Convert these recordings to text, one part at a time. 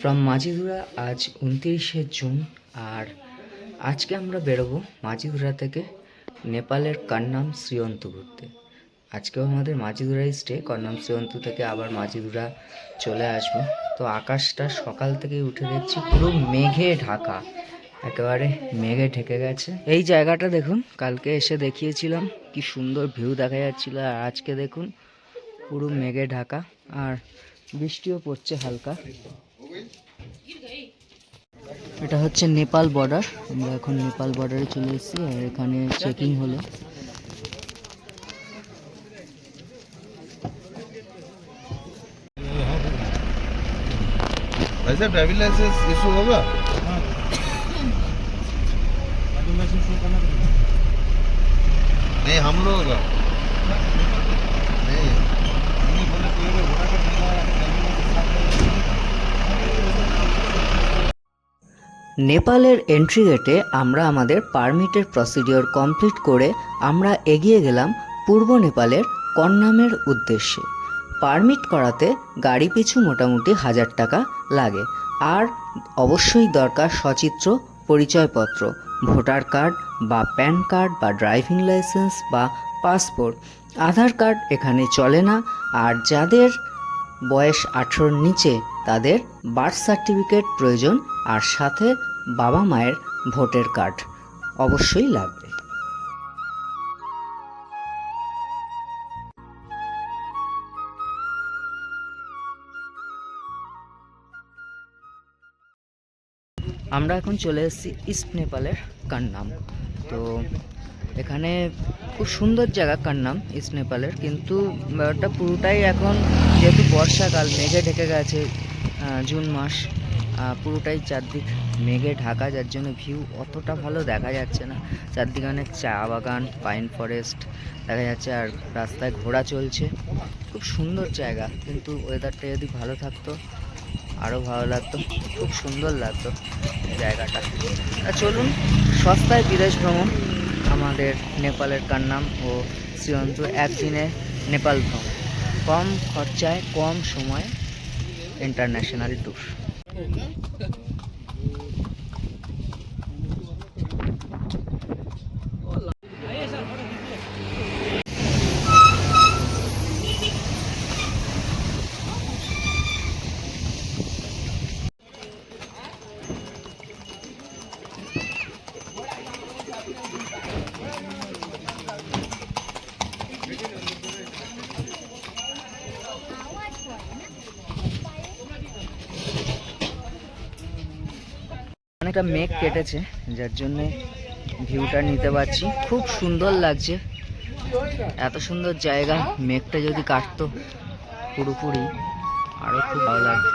From মাঝিধুরা, আজ উনতিরিশে June, আর আজকে আমরা বেরোবো মাঝিধুরা থেকে নেপালের কান্নাম শ্রীয়ন্ত ঘুরতে আজকেও আমাদের মাঝিধুরাই স্টে কন্নাম শ্রীয়ন্ত থেকে আবার মাঝিধুরা চলে আসব। তো আকাশটা সকাল থেকেই উঠে দেখছি, পুরো মেঘে ঢাকা, একেবারে মেঘে ঢেকে গেছে। এই জায়গাটা দেখুন, কালকে এসে দেখিয়েছিলাম, কি সুন্দর ভিউ দেখা যাচ্ছিল, আর আজকে দেখুন, পুরো মেঘে ঢাকা, আর বৃষ্টিও পড়ছে হালকা। এটা হচ্ছে নেপাল বর্ডার আমরা এখন নেপাল বর্ডারে চলে এসেছি আর এখানে চেকিং হলো भाई साहब ड्राइविंग लाइसेंस इशू होगा नहीं हम लोग का नहीं নেপালের এন্ট্রি গেটে আমরা আমাদের পারমিটের প্রসিডিওর কমপ্লিট করে আমরা এগিয়ে গেলাম পূর্ব নেপালের কন্নামের উদ্দেশ্যে। পারমিট করাতে গাড়ি পিছু মোটামুটি হাজার টাকা লাগে। আর অবশ্যই দরকার সচিত্র, পরিচয়পত্র, ভোটার কার্ড বা প্যান কার্ড বা ড্রাইভিং লাইসেন্স বা পাসপোর্ট আধার কার্ড এখানে চলে না। আর যাদের বয়স আঠেরোর নিচে তাদের বার্থ সার্টিফিকেট প্রয়োজন আর সাথে বাবা মায়ের ভোটার কার্ড। অবশ্যই লাগবে। আমরা এখন চলে এসেছি ইস্ট নেপালের কান্নাম। তো এখানে খুব সুন্দর জায়গা কান্নাম ইস্ট নেপালের কিন্তু ওটা পুরোটাই এখন যেহেতু বর্ষাকাল, মেঘে ঢেকে গেছে জুন মাস পুরোটাই চারদিক মেঘে ঢাকা, যার জন্য ভিউ অতটা ভালো দেখা যাচ্ছে না। চারদিকে অনেক চা বাগান পাইন ফরেস্ট দেখা যাচ্ছে, আর রাস্তায় ঘোড়া চলছে। খুব সুন্দর জায়গা, কিন্তু ওয়েদারটা যদি ভালো থাকতো আরও ভালো লাগতো, খুব সুন্দর লাগতো জায়গাটা। চলুন, সস্তায় বিদেশ ভ্রমণ। আমাদের নেপালের কার নাম ও শ্রীয়ন্ত একদিনে নেপাল ভ্রমণ। কম খরচায়, কম সময় ইন্টারন্যাশনাল ট্যুর অনেকটা মেঘ কেটেছে, যার জন্যে ভিউটা নিতে পারছি। খুব সুন্দর লাগছে। এত সুন্দর জায়গা, মেঘটা যদি কাটতো পুরোপুরি আরও খুব ভালো লাগবে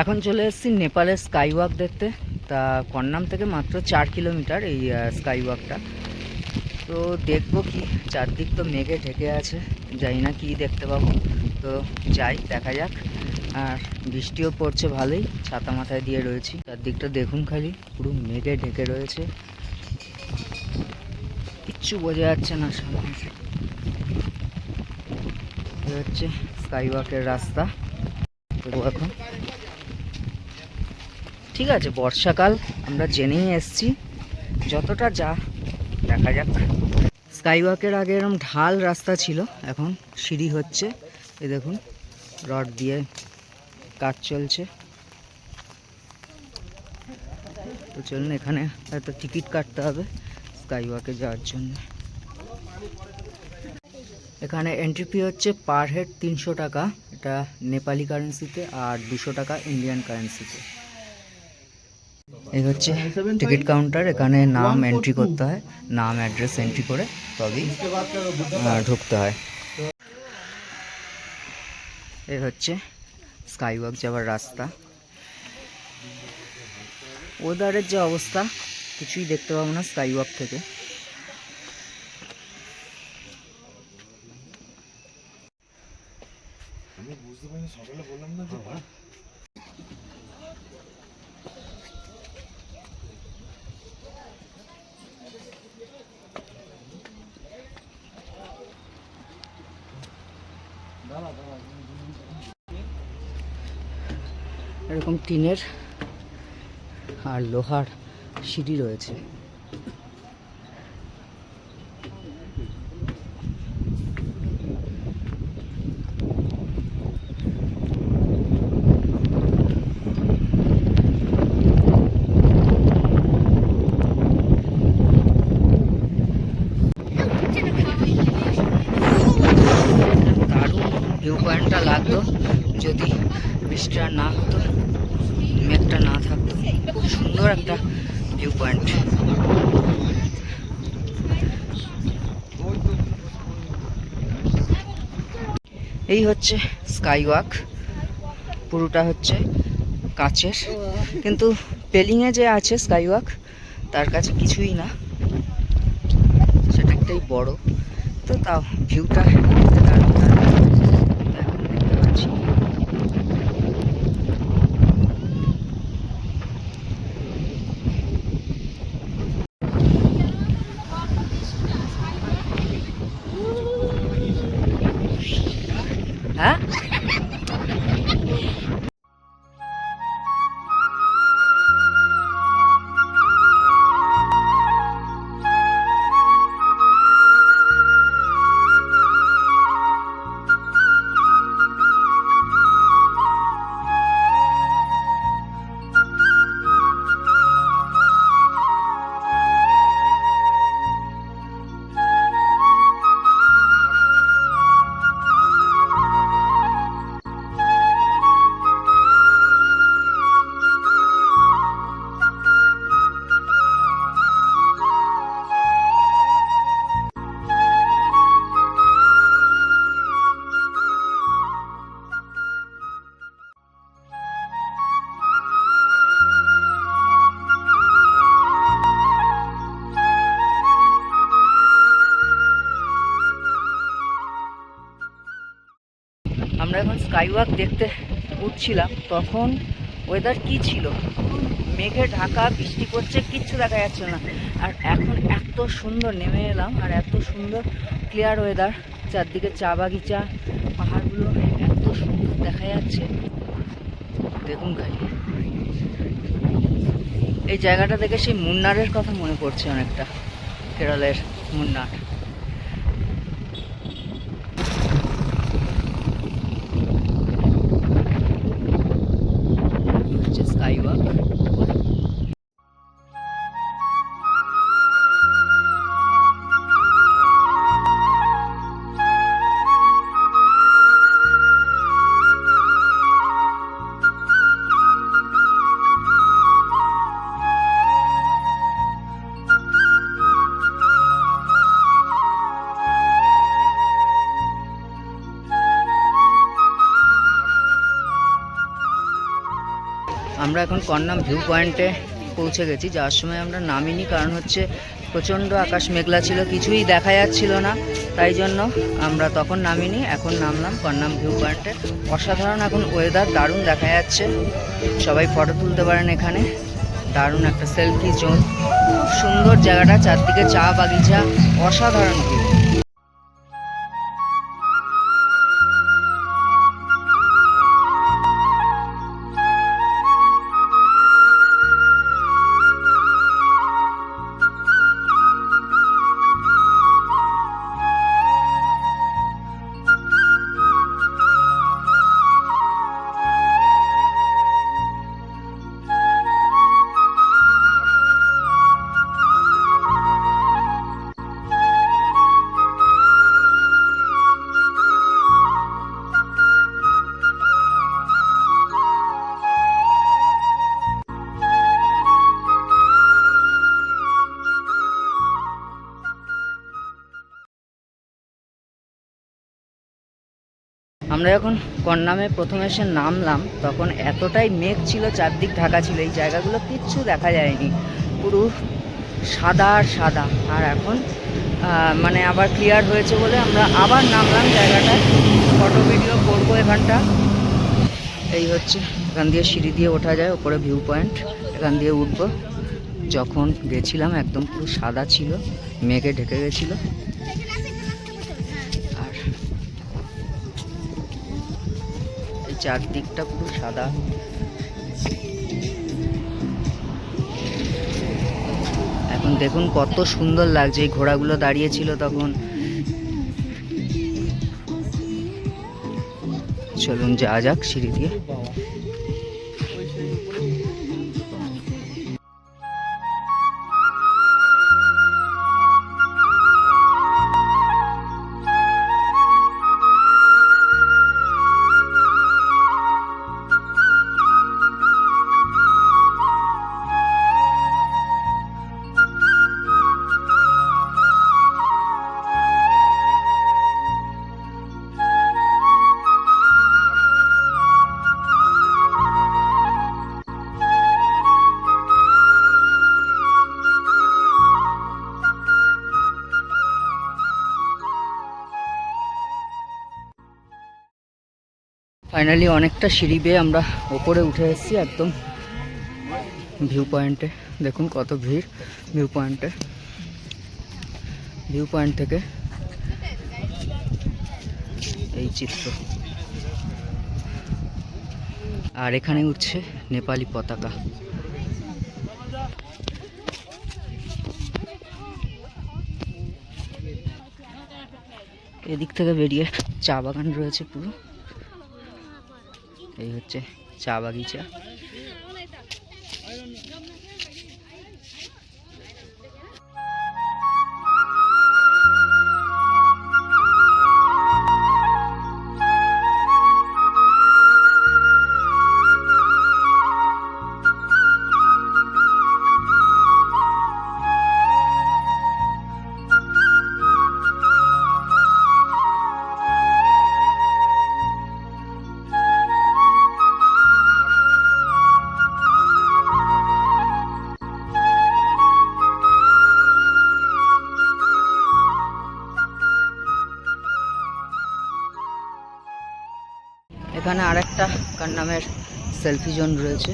এখন চলে এসেছি নেপালের স্কাই ওয়াক দেখতে। তা কন্নাম থেকে মাত্র চার কিলোমিটার এই স্কাই ওয়াকটা তো দেখব কি, চারদিক তো মেঘে ঢেকে আছে, জানি না কি দেখতে পাবো। তো যাই, দেখা যাক। আর বৃষ্টিও পড়ছে ভালোই, ছাতা মাথায় দিয়ে রয়েছি। চারদিকটা দেখুন খালি, পুরো মেঘে ঢেকে রয়েছে। কিচ্ছু বোঝা যাচ্ছে না সামনে হচ্ছে স্কাই ওয়াকের রাস্তা। তো এখন ঠিক আছে, বর্ষাকাল, আমরা জেনেই এসছি। যতটা যা, দেখা যাক। স্কাই ওয়াকের আগে এরকম ঢাল রাস্তা ছিল, এখন সিঁড়ি হচ্ছে। এই দেখুন, রড দিয়ে কাজ চলছে। তো চলুন, এখানে হয়তো টিকিট কাটতে হবে স্কাই ওয়াকে যাওয়ার জন্য। এখানে এন্ট্রি ফি হচ্ছে পার হেড তিনশো টাকা, এটা নেপালি কারেন্সিতে আর দুশো টাকা ইন্ডিয়ান কারেন্সিতে এই হচ্ছে টিকিট কাউন্টার এখানে নাম এন্ট্রি করতে হয় নাম অ্যাড্রেস এন্ট্রি করে তবেই ঢুকতে হয়। এই হচ্ছে স্কাই ওয়াক যাওয়ার রাস্তা। ওয়েদারের যে অবস্থা কিছুই দেখতে পাবো না স্কাই ওয়াক থেকে। আমি বুঝতে পারিনি সকালে বললাম না টিনের আর লোহার সিঁড়ি রয়েছে। ভিউ পয়েন্টটা লাগতো যদি বৃষ্টিটা না হতো মেঘটা না থাকতো। খুব সুন্দর একটা ভিউ পয়েন্ট এই হচ্ছে স্কাই ওয়াক পুরোটা হচ্ছে কাচের। কিন্তু পেলিংয়ে যে আছে স্কাই ওয়াক তার কাছে কিছুই না। সেটা একটাই বড়। তো তাও ভিউটা দারুণ। আমরা এখন স্কাই ওয়াক দেখতে উঠছিলাম, তখন ওয়েদার কি ছিল? মেঘে ঢাকা, বৃষ্টি পড়ছে, কিচ্ছু দেখা যাচ্ছে না। আর এখন এত সুন্দর নেমে এলাম, আর এত সুন্দর ক্লিয়ার ওয়েদার চারদিকে চা বাগিচা, পাহাড়গুলো এত সুন্দর দেখা যাচ্ছে। দেখুন খালি এই জায়গাটা দেখে সেই মুন্নারের কথা মনে পড়ছে অনেকটা, কেরলের মুন্নার। আমরা এখন কন্নাম ভিউ পয়েন্টে পৌঁছে গেছি। যাওয়ার সময় আমরা নামিনি কারণ হচ্ছে প্রচণ্ড আকাশ মেঘলা ছিল, কিছুই দেখা যাচ্ছিল না। তাই জন্য আমরা তখন নামিনি, এখন নামলাম কন্নাম ভিউ পয়েন্টে। অসাধারণ এখন ওয়েদার দারুণ দেখা যাচ্ছে। সবাই ফটো তুলতে পারেন এখানে। দারুণ একটা সেলফি জোন খুব সুন্দর জায়গাটা, চারদিকে চা বাগিচা, অসাধারণ ভিউ আমরা যখন কন্নামে প্রথম এসে নামলাম, তখন এতটাই মেঘ ছিল, চারদিক ঢাকা ছিল, এই জায়গাগুলো কিচ্ছু দেখা যায়নি। পুরো সাদা আর সাদা। আর এখন মানে আবার ক্লিয়ার হয়েছে বলে আমরা আবার নামলাম জায়গাটায় ফটো ভিডিও করব এখানটা। এই হচ্ছে, এখান দিয়ে সিঁড়ি দিয়ে ওঠা যায়, ওপরে ভিউ পয়েন্ট এখান দিয়ে উঠবো। যখন গেছিলাম, একদম পুরো সাদা ছিল, মেঘে ঢেকে গেছিল। চারদিকটা পুরো সাদা। এখন দেখুন কত সুন্দর লাগছে। এই ঘোড়াগুলো দাঁড়িয়েছিল তখন। চলুন যা যাক সিঁড়ি দিয়ে। ফাইনালি অনেকটা সিঁড়ি বেয়ে আমরা ওপরে উঠে এসেছি একদম ভিউ পয়েন্টে। দেখুন কত ভিড় ভিউ পয়েন্টে। ভিউ পয়েন্ট থেকে এই চিত্র। আর এখানে উঠছে নেপালি পতাকা। এদিক থেকে বেরিয়ে চা বাগান রয়েছে পুরো। এই হচ্ছে চা বাগিচা। নামের সেলফি জোন রয়েছে।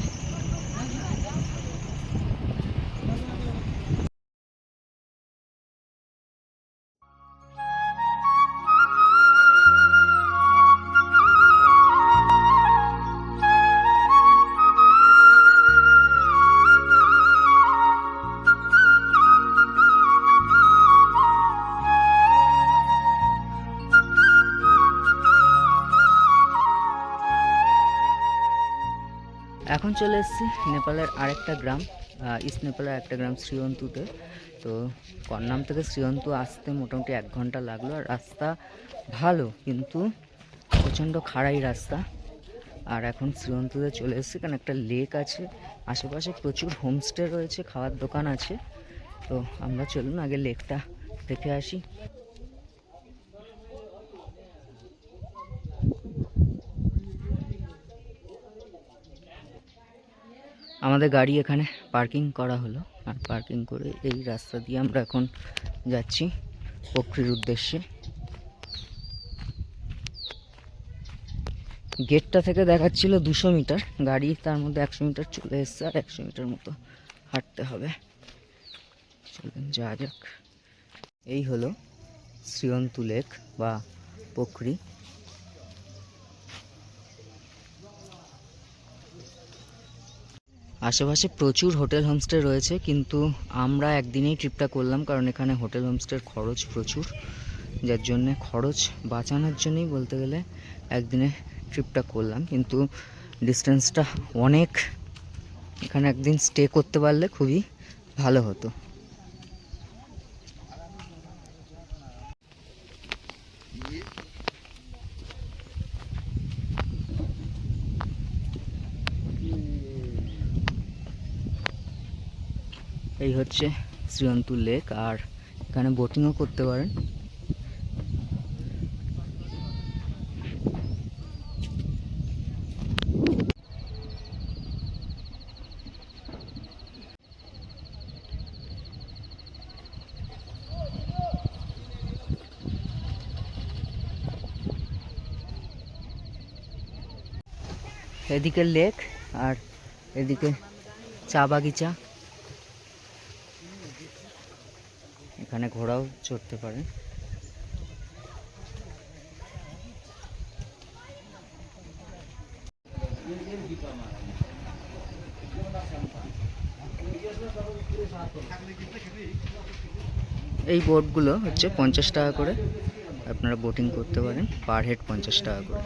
এখন চলে এসেছি নেপালের আরেকটা গ্রাম ইস্ট নেপালের একটা গ্রাম শ্রীয়ন্তুতে। তো করনাম থেকে শ্রীয়ন্তু আসতে মোটামুটি এক ঘণ্টা লাগল। আর রাস্তা ভালো, কিন্তু প্রচণ্ড খাড়াই রাস্তা। আর এখন শ্রীয়ন্তুতে চলে এসেছি, কারণ একটা লেক আছে। আশেপাশে প্রচুর হোমস্টে রয়েছে, খাওয়ার দোকান আছে। তো আমরা চলুন আগে লেকটা দেখে আসি। আমাদের গাড়ি এখানে পার্কিং করা হলো আর পার্কিং করে এই রাস্তা দিয়ে আমরা এখন যাচ্ছি পক্ষীর উদ্দেশ্যে। গেটটা থেকে দেখাচ্ছিল দুশো মিটার, গাড়ি তার মধ্যে একশো মিটার চলে এসছে আর একশো মিটার মতো হাঁটতে হবে। চলুন যা যাক। এই হলো শ্রীয়ন্তু লেক বা পকরি আশেপাশে প্রচুর হোটেল হোমস্টে রয়েছে, কিন্তু আমরা একদিনেই ট্রিপটা করলাম, কারণ এখানে হোটেল হোমস্টের খরচ প্রচুর। যার জন্যে খরচ বাঁচানোর জন্যই বলতে গেলে একদিনে ট্রিপটা করলাম, কিন্তু ডিস্টেন্সটা অনেক। এখানে একদিন স্টে করতে পারলে খুবই ভালো হতো। হচ্ছে শ্রীয়ন্তুর লেক আর এখানে বোটিংও করতে পারেন। এদিকে লেক আর এদিকে চা বাগিচা। এখানে ঘোড়াও চড়তে পারেন এই বোটগুলো হচ্ছে পঞ্চাশ টাকা করে। আপনারা বোটিং করতে পারেন, পার হেড পঞ্চাশ টাকা করে।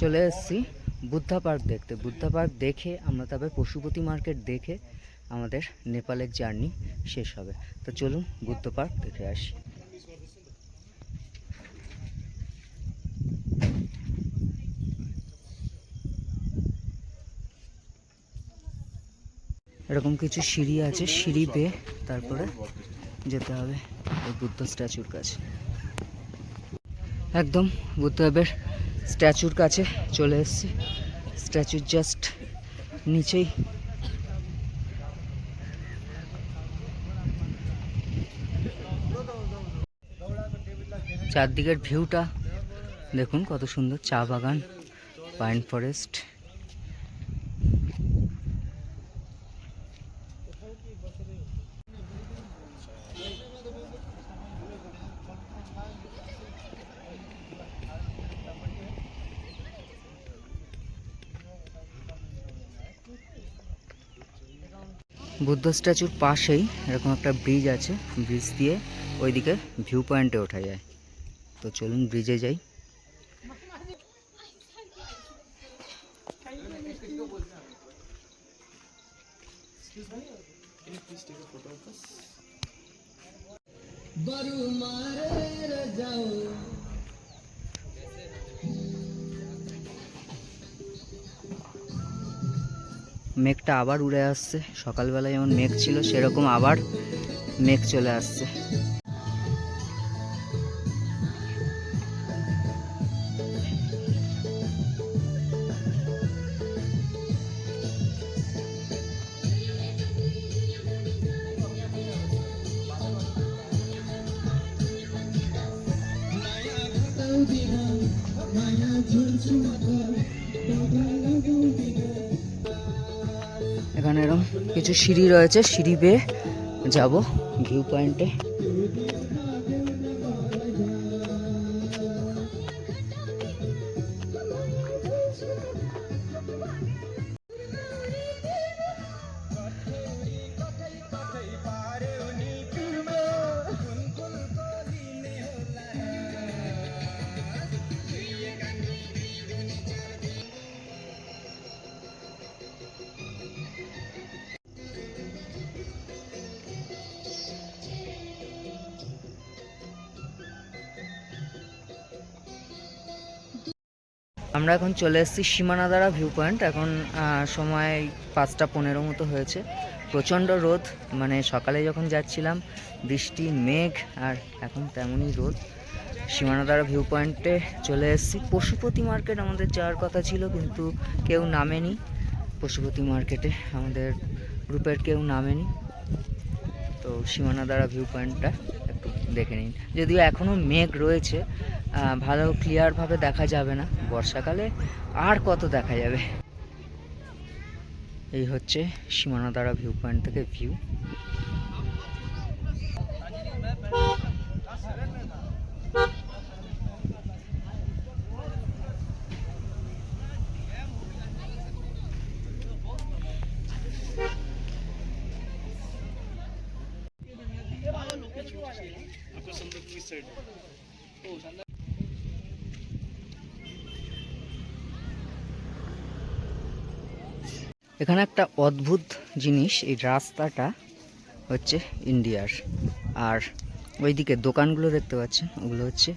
চলে এসেছি বুদ্ধা পার্ক দেখতে। বুদ্ধা পার্ক দেখে আমরা তবে পশুপতি মার্কেট দেখে আমাদের নেপালের জার্নি শেষ হবে। তো চলুন বুদ্ধ পার্ক দেখে আসি। এরকম কিছু সিঁড়ি আছে, সিঁড়ি বেয়ে তারপরে যেতে হবে ওই বুদ্ধ স্ট্যাচুর কাছে। একদম বুদ্ধদেবের স্ট্যাচুর কাছে চলে এসেছি। স্ট্যাচুর জাস্ট নিচেই। চারদিকের ভিউটা দেখুন কত সুন্দর চা বাগান পাইন ফরেস্ট। বুদ্ধ স্ট্যাচুর পাশেই এরকম একটা ব্রিজ আছে, ব্রিজ দিয়ে ওইদিকে ভিউ পয়েন্টে ওঠা যায়। তো চলুন ব্রিজে যাই। মেঘটা আবার উড়ে আসছে। সকালবেলা যেমন মেঘ ছিল সেরকম আবার মেঘ চলে আসছে। এখানে এরকম কিছু সিঁড়ি রয়েছে সিঁড়ি বেয়ে যাব ভিউ পয়েন্টে। আমরা এখন চলে এসেছি সীমানাদারা ভিউ পয়েন্ট এখন সময় পাঁচটা পনেরো মতো হয়েছে। প্রচণ্ড রোদ মানে সকালে যখন যাচ্ছিলাম, বৃষ্টি, মেঘ, আর এখন তেমনই রোদ। সীমানাদারা ভিউ পয়েন্টে চলে এসেছি। পশুপতি মার্কেট আমাদের যাওয়ার কথা ছিল, কিন্তু কেউ নামেনি। পশুপতি মার্কেটে আমাদের গ্রুপের কেউ নামেনি। তো সীমানাদারা ভিউ পয়েন্টটা একটু দেখে নিন। যদিও এখনও মেঘ রয়েছে ভালো ক্লিয়ারভাবে দেখা যাবে না। বর্ষাকালে আর কত দেখা যাবে? এই হচ্ছে সীমানাদারা ভিউ পয়েন্ট থেকে ভিউ এখানে একটা অদ্ভুত জিনিস, এই রাস্তাটা হচ্ছে ইন্ডিয়ার। আর ওইদিকে দোকানগুলো দেখতে পাচ্ছেন, ওগুলো হচ্ছে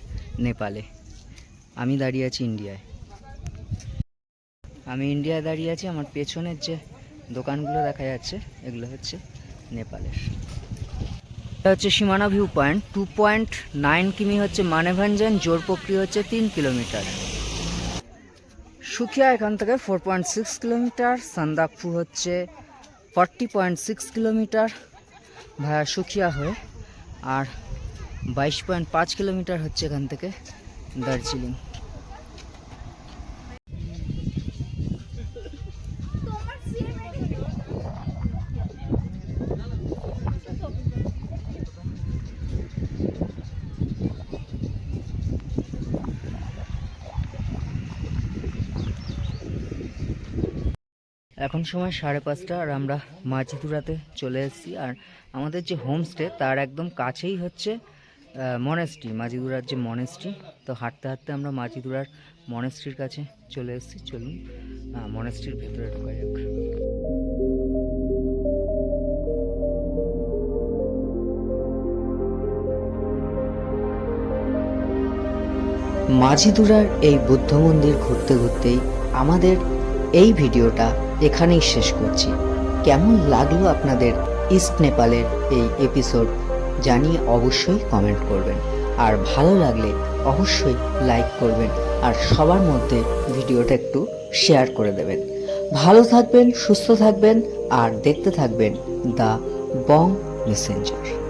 নেপালে। আমি দাঁড়িয়ে আছি ইন্ডিয়ায়। আমি ইন্ডিয়ায় দাঁড়িয়ে আছি, আমার পেছনের যে দোকানগুলো দেখা যাচ্ছে, এগুলো হচ্ছে নেপালের। এটা হচ্ছে Simana view point. Two point nine কিমি হচ্ছে মানেভাঞ্জন প্রক্রিয়া হচ্ছে তিন কিলোমিটার। সুখিয়া এখান থেকে four point six kilometre, Sandakphu হচ্ছে forty point six kilometre via Sukhia হয়ে, আর বাইশ পয়েন্ট পাঁচ কিলোমিটার হচ্ছে এখান থেকে দার্জিলিং। এখন সময় সাড়ে পাঁচটা আর আমরা মাঝিতুরাতে চলে এসেছি। আর আমাদের যে হোমস্টে তার একদম কাছেই হচ্ছে মনেস্ট্রি মাঝিদুরার যে মনেস্ট্রি তো হাঁটতে হাঁটতে আমরা মাঝিদুরার মনেস্ট্রির কাছে চলে এসেছি। চলুন মনেস্ট্রির ভেতরে ঢোকা যাক। মাঝিদুরার এই বুদ্ধ মন্দির ঘুরতে ঘুরতেই আমাদের এই ভিডিওটা এখানেই শেষ করছি। কেমন লাগল আপনাদের ইস্ট নেপালের এই এপিসোড জানিয়ে অবশ্যই কমেন্ট করবেন। আর ভালো লাগলে অবশ্যই লাইক করবেন আর সবার মধ্যে ভিডিওটা একটু শেয়ার করে দেবেন। ভালো থাকবেন, সুস্থ থাকবেন আর দেখতে থাকবেন দ্য বং মেসেঞ্জার।